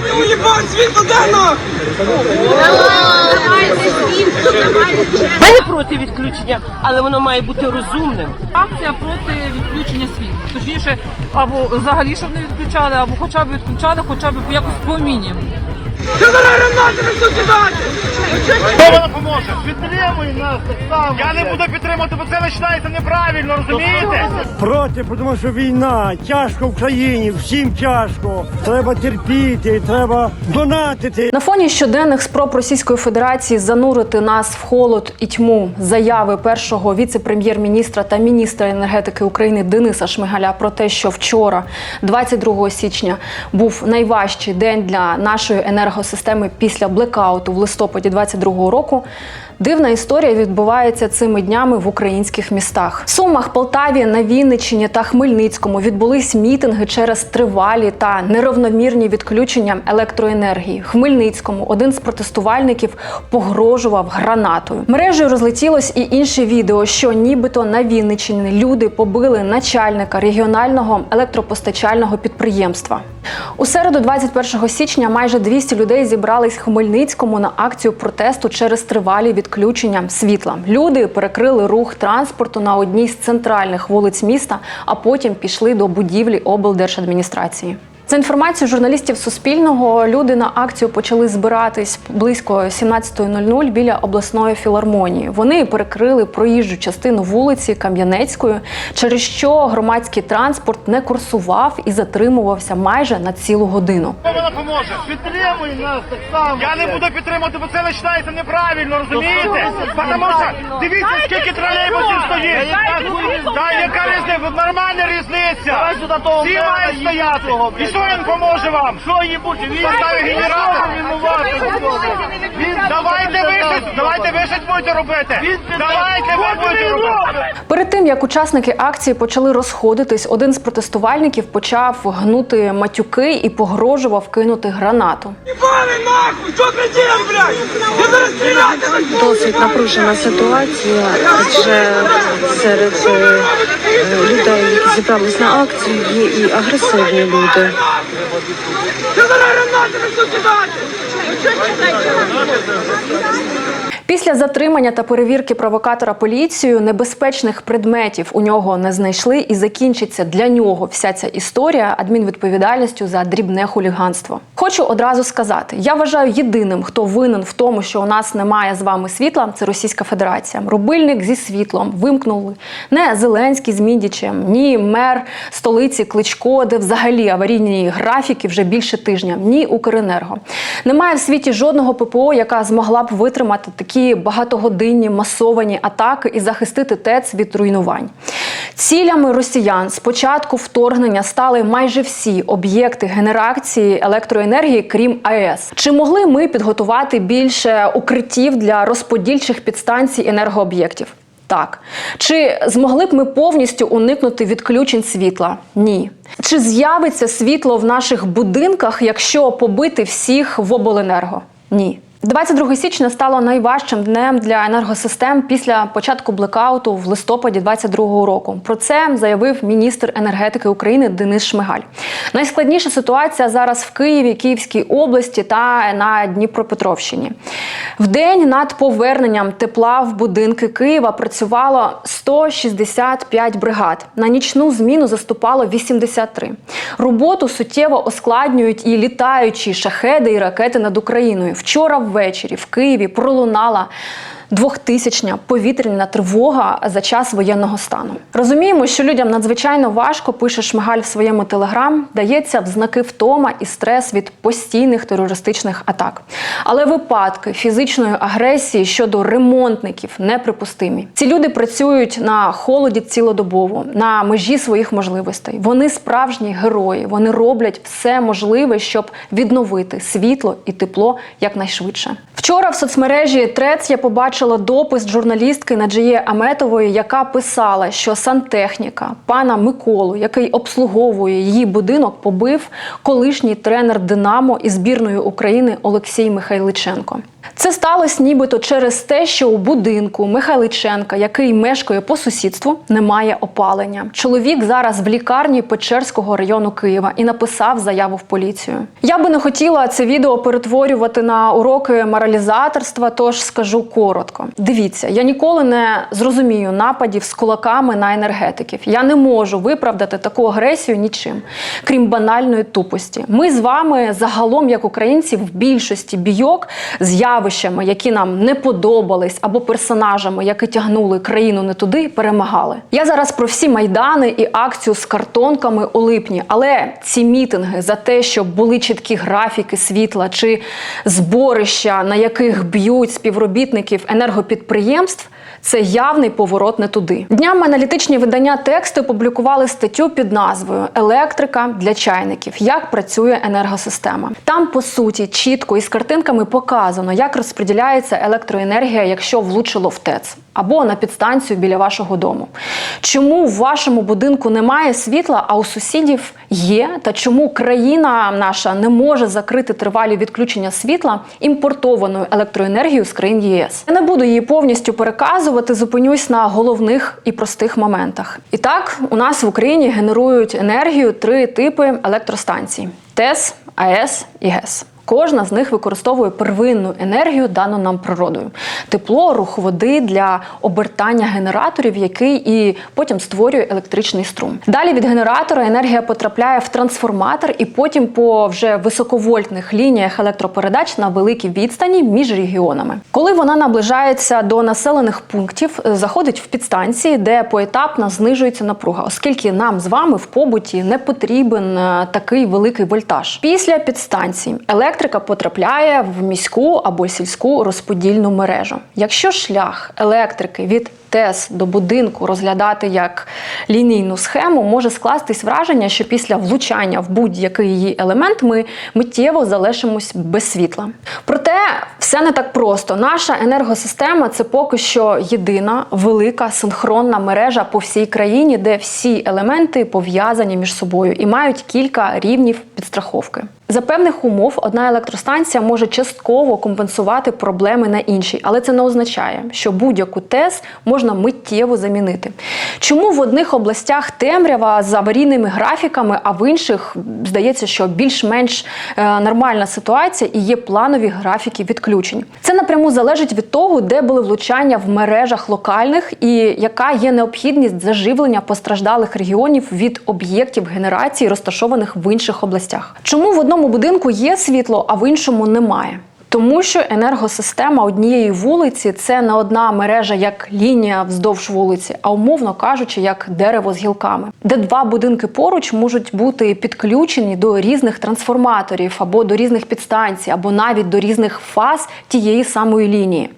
Давайте уїбать світло денного! Ми не проти відключення, але воно має бути розумним. Акція проти відключення світла. Точніше, або взагалі щоб не відключали, або хоча б відключали, хоча б якось по мінімуму. Ти зараз гранати несуть! Хто вам допоможе? Підтримує нас так само. Я не буду підтримувати, бо це починається неправильно, розумієте? Проти, тому що війна, тяжко в країні, всім тяжко. Треба терпіти, треба донатити. На фоні щоденних спроб Російської Федерації занурити нас в холод і тьму заяви першого віце-прем'єр-міністра та міністра енергетики України Дениса Шмигаля про те, що вчора, 22 січня, був найважчий день для нашої енергосистеми після блекауту в листопаді 22 року. Дивна історія відбувається цими днями в українських містах. В Сумах, Полтаві, на Вінниччині та Хмельницькому відбулись мітинги через тривалі та неравномірні відключення електроенергії. Хмельницькому один з протестувальників погрожував гранатою. Мережею розлетілось і інше відео, що нібито на Вінниччині люди побили начальника регіонального електропостачального підприємства. У середу, 21 січня, майже 200 людей зібрались в Хмельницькому на акцію протесту через тривалі відключення світла. Люди перекрили рух транспорту на одній з центральних вулиць міста, а потім пішли до будівлі облдержадміністрації. За інформацією журналістів Суспільного, люди на акцію почали збиратись близько 17.00 біля обласної філармонії. Вони перекрили проїжджу частину вулиці Кам'янецької, через що громадський транспорт не курсував і затримувався майже на цілу годину. Хто вам допоможе? Підтримує нас так само. Я не буду підтримувати, бо це починається неправильно, розумієте? Тому що дивіться, скільки тролейбусів стоїть. Та яка різниця? Нормальна різниця. Всі мають стояти. І що він поможе вам? Що їй бути? Він поставить генератор. Давайте ви щось, давайте ви щось будете робити. Давайте ви будете робити. Перед тим як учасники акції почали розходитись, один з протестувальників почав гнути матюки і погрожував кинути гранату. Нахуй! Що блядь? Я зараз стріляти! Досить напружена ситуація, адже серед е, людей, які зібрались на акцію, є і агресивні люди. Ти зараз гранати несуть кидати! Після затримання та перевірки провокатора поліцією небезпечних предметів у нього не знайшли, і закінчиться для нього вся ця історія адмінвідповідальністю за дрібне хуліганство. Хочу одразу сказати: я вважаю єдиним, хто винен в тому, що у нас немає з вами світла, це Російська Федерація. Рубильник зі світлом вимкнули не Зеленський з Мідічем, ні мер столиці Кличко, де взагалі аварійні графіки вже більше тижня, ні Укренерго. Немає в світі жодного ППО, яка змогла б витримати такі багатогодинні масовані атаки і захистити ТЕЦ від руйнувань. Цілями росіян з початку вторгнення стали майже всі об'єкти генерації електроенергії, крім АЕС. Чи могли ми підготувати більше укриттів для розподільчих підстанцій енергооб'єктів? Так. Чи змогли б ми повністю уникнути відключень світла? Ні. Чи з'явиться світло в наших будинках, якщо побити всіх в обленерго? Ні. 22 січня стало найважчим днем для енергосистем після початку блекауту в листопаді 22 року. Про це заявив міністр енергетики України Денис Шмигаль. Найскладніша ситуація зараз в Києві, Київській області та на Дніпропетровщині. В день над поверненням тепла в будинки Києва працювало 165 бригад. На нічну зміну заступало 83. Роботу суттєво оскладнюють і літаючі шахеди і ракети над Україною. Вчора ввечері в Києві пролунала. Двохтисячня повітряна тривога за час воєнного стану. Розуміємо, що людям надзвичайно важко пише Шмигаль в своєму телеграм, дається в знаки втома і стрес від постійних терористичних атак. Але випадки фізичної агресії щодо ремонтників неприпустимі. Ці люди працюють на холоді цілодобово, на межі своїх можливостей. Вони справжні герої. Вони роблять все можливе, щоб відновити світло і тепло якнайшвидше. Вчора в соцмережі Трец я побачила побачила допис журналістки Наджіє Аметової, яка писала, що сантехніка пана Миколу, який обслуговує її будинок, побив колишній тренер Динамо і збірної України Олексій Михайличенко. Це сталося нібито через те, що у будинку Михайличенка, який мешкає по сусідству, немає опалення. Чоловік зараз в лікарні Печерського району Києва і написав заяву в поліцію. Я би не хотіла це відео перетворювати на уроки моралізаторства, тож скажу коротко. Дивіться, я ніколи не зрозумію нападів з кулаками на енергетиків. Я не можу виправдати таку агресію нічим, крім банальної тупості. Ми з вами загалом, як українці, в більшості бійок з явищами, які нам не подобались, або персонажами, які тягнули країну не туди, перемагали. Я зараз про всі майдани і акцію з картонками у липні, але ці мітинги за те, щоб були чіткі графіки світла чи зборища, на яких б'ють співробітників енергопідприємств. Це явний поворот не туди. Днями аналітичні видання тексту опублікували статтю під назвою Електрика для чайників. Як працює енергосистема. Там, по суті, чітко і з картинками показано, як розподіляється електроенергія, якщо влучило в ТЕЦ або на підстанцію біля вашого дому. Чому в вашому будинку немає світла, а у сусідів є? Та чому країна наша не може закрити тривалі відключення світла імпортованою електроенергією з країн ЄС? Я не буду її повністю переказувати, зупинюсь на головних і простих моментах. І так, у нас в Україні генерують енергію три типи електростанцій: ТЕС, АЕС і ГЕС. Кожна з них використовує первинну енергію, дану нам природою: тепло, рух води для обертання генераторів, який і потім створює електричний струм. Далі від генератора енергія потрапляє в трансформатор і потім по вже високовольтних лініях електропередач на великій відстані між регіонами. Коли вона наближається до населених пунктів, е, заходить в підстанції, де поетапно знижується напруга, оскільки нам з вами в побуті не потрібен е, такий великий вольтаж. Після підстанції електрика потрапляє в міську або сільську розподільну мережу. Якщо шлях електрики від ТЕС до будинку розглядати як лінійну схему, може скластись враження, що після влучання в будь-який її елемент ми миттєво залишимось без світла. Проте все не так просто. Наша енергосистема це поки що єдина велика синхронна мережа по всій країні, де всі елементи пов'язані між собою і мають кілька рівнів підстраховки. За певних умов одна електростанція може частково компенсувати проблеми на іншій, але це не означає, що будь-яку ТЕС можна миттєво замінити. Чому в одних областях темрява з аварійними графіками, а в інших здається, що більш-менш е, нормальна ситуація і є планові графіки відключень? Це напряму залежить від того, де були влучання в мережах локальних і яка є необхідність заживлення постраждалих регіонів від об'єктів генерації, розташованих в інших областях. Чому в одному будинку є світло, а в іншому немає? Тому що енергосистема однієї вулиці це не одна мережа як лінія вздовж вулиці, а умовно кажучи, як дерево з гілками, де два будинки поруч можуть бути підключені до різних трансформаторів або до різних підстанцій, або навіть до різних фаз тієї самої лінії.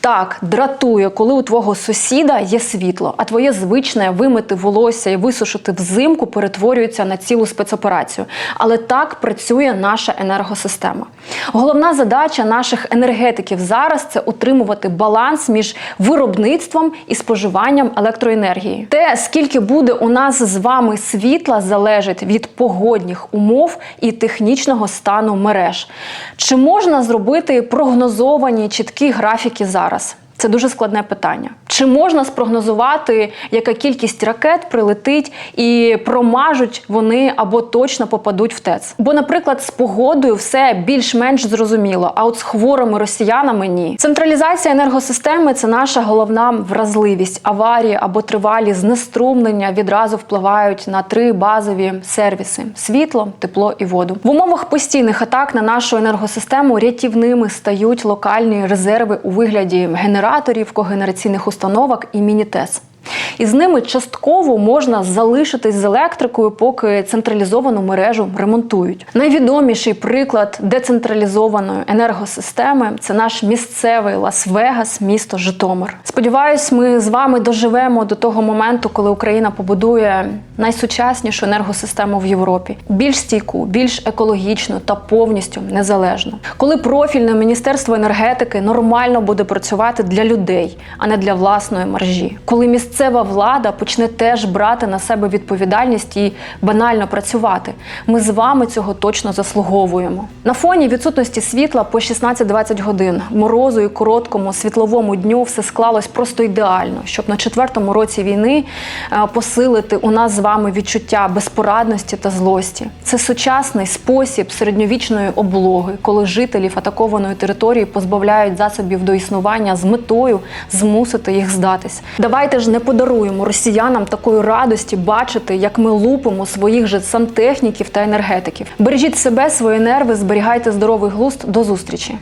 Так, дратує, коли у твого сусіда є світло, а твоє звичне вимити волосся і висушити взимку перетворюється на цілу спецоперацію. Але так працює наша енергосистема. Головна задача наших енергетиків зараз це утримувати баланс між виробництвом і споживанням електроенергії. Те, скільки буде у нас з вами світла, залежить від погодних умов і технічного стану мереж. Чи можна зробити прогнозовані чіткі графіки зараз? Це дуже складне питання. Чи можна спрогнозувати, яка кількість ракет прилетить і промажуть вони або точно попадуть в ТЕЦ? Бо, наприклад, з погодою все більш-менш зрозуміло, а от з хворими росіянами ні. Централізація енергосистеми це наша головна вразливість. Аварії або тривалі знеструмлення відразу впливають на три базові сервіси: світло, тепло і воду. В умовах постійних атак на нашу енергосистему рятівними стають локальні резерви у вигляді генераторів, когенераційних установок і міні-ТЕС. І з ними частково можна залишитись з електрикою, поки централізовану мережу ремонтують. Найвідоміший приклад децентралізованої енергосистеми це наш місцевий Лас-Вегас, місто Житомир. Сподіваюсь, ми з вами доживемо до того моменту, коли Україна побудує найсучаснішу енергосистему в Європі, більш стійку, більш екологічну та повністю незалежну. Коли профільне міністерство енергетики нормально буде працювати для людей, а не для власної маржі. Коли місцева влада почне теж брати на себе відповідальність і банально працювати. Ми з вами цього точно заслуговуємо. На фоні відсутності світла по 16-20 годин, морозу і короткому світловому дню все склалось просто ідеально, щоб на четвертому році війни е, посилити у нас з вами відчуття безпорадності та злості. Це сучасний спосіб середньовічної облоги, коли жителів атакованої території позбавляють засобів до існування з метою змусити їх здатись. Давайте ж не подаруємо росіянам такої радості бачити, як ми лупимо своїх же сантехніків та енергетиків. Бережіть себе, свої нерви, зберігайте здоровий глузд. До зустрічі.